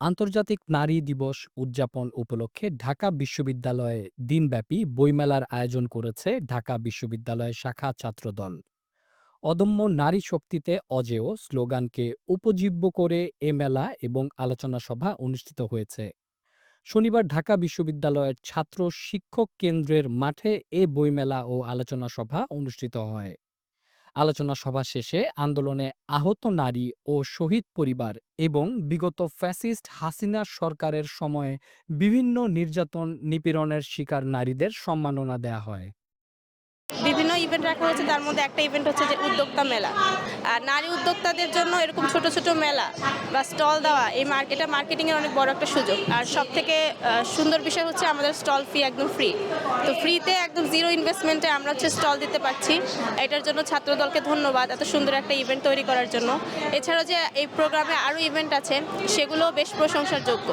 আন্তর্জাতিক নারী দিবস উদযাপন উপলক্ষে ঢাকা বিশ্ববিদ্যালয়ে দিনব্যাপী বইমেলার আয়োজন করেছে ঢাকা বিশ্ববিদ্যালয় শাখা ছাত্রদল। অদম্য নারী শক্তিতে অজেয় স্লোগানকে উপজীব্য করে এ মেলা এবং আলোচনা সভা অনুষ্ঠিত হয়েছে। শনিবার ঢাকা বিশ্ববিদ্যালয়ের ছাত্র শিক্ষক কেন্দ্রের মাঠে এ বইমেলা ও আলোচনা সভা অনুষ্ঠিত হয়। আলোচনা সভা শেষে আন্দোলনে আহত নারী ও শহীদ পরিবার এবং বিগত ফ্যাসিস্ট হাসিনা সরকারের সময়ে বিভিন্ন নির্যাতন নিপীড়নের শিকার নারীদের সম্মাননা দেয়া হয়। ইভেন্ট রাখা হয়েছে, তার মধ্যে একটা ইভেন্ট হচ্ছে যে উদ্যোক্তা মেলা। আর নারী উদ্যোক্তাদের জন্য এরকম ছোট ছোট মেলা বা স্টল দেওয়া, এই মার্কেট মার্কেটিংয়ের অনেক বড় একটা সুযোগ। আর সব থেকে সুন্দর বিষয় হচ্ছে আমাদের স্টল ফি একদম ফ্রি তো ফ্রিতে একদম জিরো ইনভেস্টমেন্টে আমরা হচ্ছে স্টল দিতে পারছি। এটার জন্য ছাত্রদলকে ধন্যবাদ এত সুন্দর একটা ইভেন্ট তৈরি করার জন্য। এছাড়াও যে এই প্রোগ্রামে আরও ইভেন্ট আছে সেগুলো বেশ প্রশংসার যোগ্য